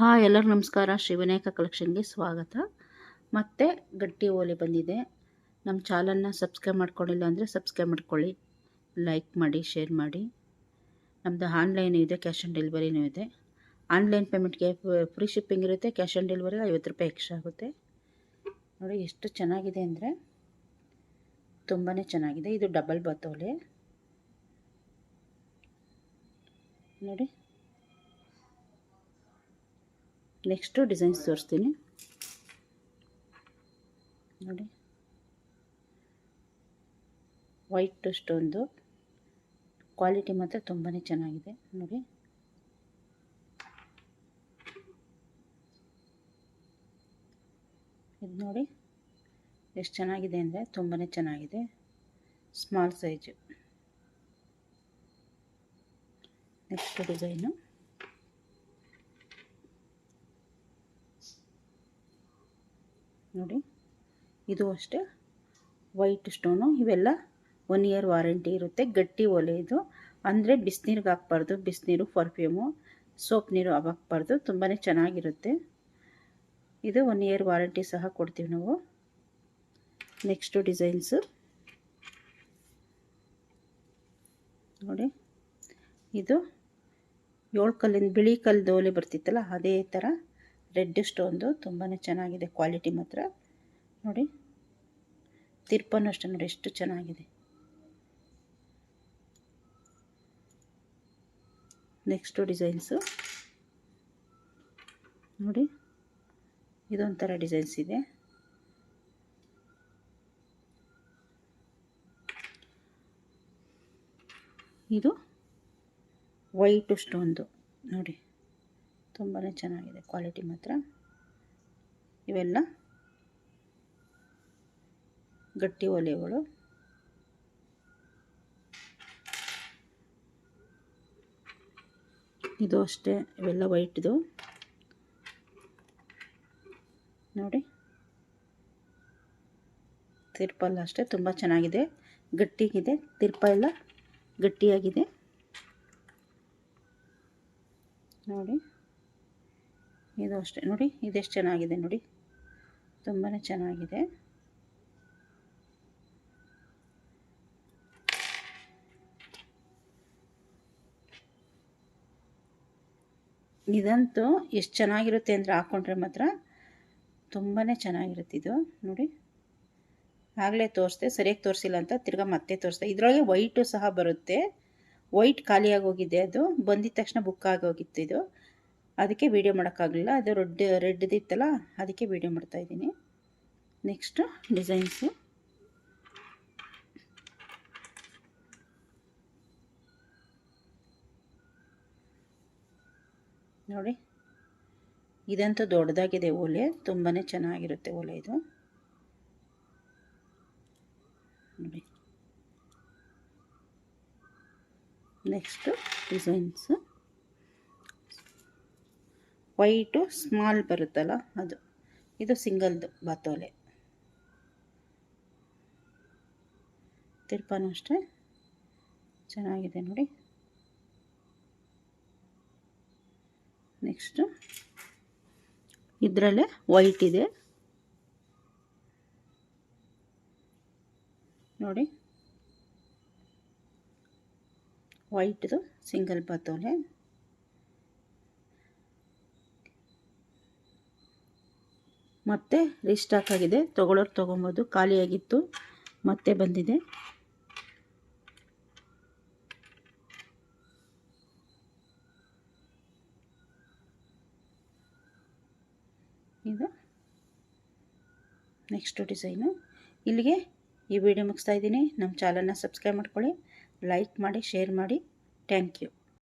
Hi ಎಲ್ಲರಿಗೂ ನಮಸ್ಕಾರ. ಶ್ರೀ ವಿನಾಯಕ ಕಲೆಕ್ಷನ್ಗೆ ಸ್ವಾಗತ. ಮತ್ತೆ ಗಟ್ಟಿ ಓಲೆ ಬಂದಿದೆ. ನಮ್ಮ ಚಾನಲ್ನ ಸಬ್ಸ್ಕ್ರೈಬ್ ಮಾಡ್ಕೊಂಡಿಲ್ಲ ಅಂದರೆ ಸಬ್ಸ್ಕ್ರೈಬ್ ಮಾಡ್ಕೊಳ್ಳಿ, ಲೈಕ್ ಮಾಡಿ, ಶೇರ್ ಮಾಡಿ. ನಮ್ಮದು ಆನ್ಲೈನು ಇದೆ, ಕ್ಯಾಶ್ ಆನ್ ಡೆಲಿವರಿನೂ ಇದೆ. ಆನ್ಲೈನ್ ಪೇಮೆಂಟ್ಗೆ ಫ್ರೀ ಶಿಪ್ಪಿಂಗ್ ಇರುತ್ತೆ, ಕ್ಯಾಶ್ ಆನ್ ಡೆಲಿವರಿಗೆ ಐವತ್ತು ರೂಪಾಯಿ ಎಕ್ಸ್ಟ್ರಾ ಆಗುತ್ತೆ. ನೋಡಿ, ಎಷ್ಟು ಚೆನ್ನಾಗಿದೆ ಅಂದರೆ ತುಂಬಾ ಚೆನ್ನಾಗಿದೆ. ಇದು ಡಬಲ್ ಬತ್ತೋಲೆ ನೋಡಿ ನೆಕ್ಸ್ಟು ಡಿಸೈನ್ಸ್ ತೋರಿಸ್ತೀನಿ. ನೋಡಿ. ವೈಟ್ ಸ್ಟೋನ್ದು ಕ್ವಾಲಿಟಿ ಮಾತ್ರ ತುಂಬಾ ಚೆನ್ನಾಗಿದೆ. ನೋಡಿ. ಇದು ನೋಡಿ. ಎಷ್ಟು ಚೆನ್ನಾಗಿದೆ ಅಂದರೆ ತುಂಬಾ ಚೆನ್ನಾಗಿದೆ. ಸ್ಮಾಲ್ ಸೈಜು ನೆಕ್ಸ್ಟ್ ಡಿಸೈನು ನೋಡಿ. ಇದು ಅಷ್ಟೇ. ವೈಟ್ ಸ್ಟೋನು ಇವೆಲ್ಲ ಒನ್ ಇಯರ್ ವಾರಂಟಿ ಇರುತ್ತೆ. ಗಟ್ಟಿ ಒಲೆ ಇದು. ಅಂದರೆ ಬಿಸಿನೀರಿಗೆ ಹಾಕ್ಬಾರ್ದು. ಬಿಸಿನೀರು ಪರ್ಫ್ಯೂಮು ಸೋಪ್ ನೀರು ಹಾಕ್ಬಾರ್ದು. ತುಂಬಾ ಚೆನ್ನಾಗಿರುತ್ತೆ. ಇದು ಒನ್ ಇಯರ್ ವಾರಂಟಿ ಸಹ ಕೊಡ್ತೀವಿ ನಾವು. ನೆಕ್ಸ್ಟು ಡಿಸೈನ್ಸು ನೋಡಿ. ಇದು ಏಳು ಕಲ್ಲಿನ ಬಿಳಿ ಕಲ್ಲು ಒಲೆ ಬರ್ತಿತ್ತಲ್ಲ, ಅದೇ ಥರ ರೆಡ್ ಸ್ಟೋನ್ದು ತುಂಬಾ ಚೆನ್ನಾಗಿದೆ ಕ್ವಾಲಿಟಿ ಮಾತ್ರ. ನೋಡಿ ತಿರ್ಪನೂ ಅಷ್ಟೇ ನೋಡಿ, ಎಷ್ಟು ಚೆನ್ನಾಗಿದೆ. ನೆಕ್ಸ್ಟು ಡಿಸೈನ್ಸು ನೋಡಿ, ಇದೊಂಥರ ಡಿಸೈನ್ಸ್ ಇದೆ. ಇದು ವೈಟು ಸ್ಟೋನ್ದು ನೋಡಿ. ತುಂಬಾ ಚೆನ್ನಾಗಿದೆ ಕ್ವಾಲಿಟಿ ಮಾತ್ರ. ಇವೆಲ್ಲ ಗಟ್ಟಿ ಒಲೆಗಳು. ಇದು ಅಷ್ಟೇ, ಇವೆಲ್ಲ ವೈಟ್ದು. ನೋಡಿ. ತಿರ್ಪಲ್ಲ ಅಷ್ಟೇ, ತುಂಬ ಚೆನ್ನಾಗಿದೆ. ಗಟ್ಟಿಗಿದೆ ತಿರ್ಪ ಎಲ್ಲ ಗಟ್ಟಿಯಾಗಿದೆ. ನೋಡಿ. ಇದು ಅಷ್ಟೇ. ನೋಡಿ, ಇದೆಷ್ಟು ಚೆನ್ನಾಗಿದೆ ನೋಡಿ. ತುಂಬಾ ಚೆನ್ನಾಗಿದೆ. ಇದಂತೂ ಎಷ್ಟು ಚೆನ್ನಾಗಿರುತ್ತೆ ಅಂದರೆ ಹಾಕ್ಕೊಂಡ್ರೆ ಮಾತ್ರ ತುಂಬಾ ಚೆನ್ನಾಗಿರುತ್ತೆ ಇದು. ನೋಡಿ, ಆಗಲೇ ತೋರಿಸ್ದೆ, ಸರಿಯಾಗಿ ತೋರಿಸಿಲ್ಲ ಅಂತ ತಿರ್ಗಾ ಮತ್ತೆ ತೋರಿಸ್ದೆ. ಇದರೊಳಗೆ ವೈಟು ಸಹ ಬರುತ್ತೆ. ವೈಟ್ ಖಾಲಿಯಾಗಿ ಹೋಗಿದೆ ಅದು. ಬಂದಿದ ತಕ್ಷಣ ಬುಕ್ ಆಗೋಗಿತ್ತು ಇದು. ಅದಕ್ಕೆ ವೀಡಿಯೋ ಮಾಡೋಕ್ಕಾಗಲಿಲ್ಲ ಅದು ರೆಡ್ ರೆಡ್ದಿತ್ತಲ್ಲ ಅದಕ್ಕೆ ವೀಡಿಯೋ ಮಾಡ್ತಾಯಿದ್ದೀನಿ ನೆಕ್ಸ್ಟು ಡಿಸೈನ್ಸು ನೋಡಿ. ಇದಂತೂ ದೊಡ್ಡದಾಗಿದೆ ಓಲೆ. ತುಂಬಾ ಚೆನ್ನಾಗಿರುತ್ತೆ ಓಲೆ ಇದು. ನೋಡಿ. ನೆಕ್ಸ್ಟು ಡಿಸೈನ್ಸು ವೈಟು ಸ್ಮಾಲ್ ಬರುತ್ತಲ್ಲ ಅದು. ಇದು ಸಿಂಗಲ್ದು ಬಾತೋಲೆ. ತಿರ್ಪಾನು ಅಷ್ಟೇ. ಚೆನ್ನಾಗಿದೆ ನೋಡಿ. ನೆಕ್ಸ್ಟು ಇದರಲ್ಲೇ ವೈಟ್ ಇದೆ. ನೋಡಿ. ವೈಟ್ದು ಸಿಂಗಲ್ ಬಾತೋಲೆ. ಮತ್ತೆ ರಿಸ್ಟಾಕ್ ಆಗಿದೆ ತೊಗೊಳೋರು ತೊಗೊಬೋದು. ಖಾಲಿಯಾಗಿತ್ತು. ಮತ್ತೆ ಬಂದಿದೆ. ಇದು ನೆಕ್ಸ್ಟು ಡಿಸೈನು ಇಲ್ಲಿಗೆ ಈ ವಿಡಿಯೋ ಮುಗಿಸ್ತಾ ಇದ್ದೀನಿ. ನಮ್ಮ ಚಾನಲ್ನ ಸಬ್ಸ್ಕ್ರೈಬ್ ಮಾಡ್ಕೊಳ್ಳಿ. ಲೈಕ್ ಮಾಡಿ ಶೇರ್ ಮಾಡಿ. Thank you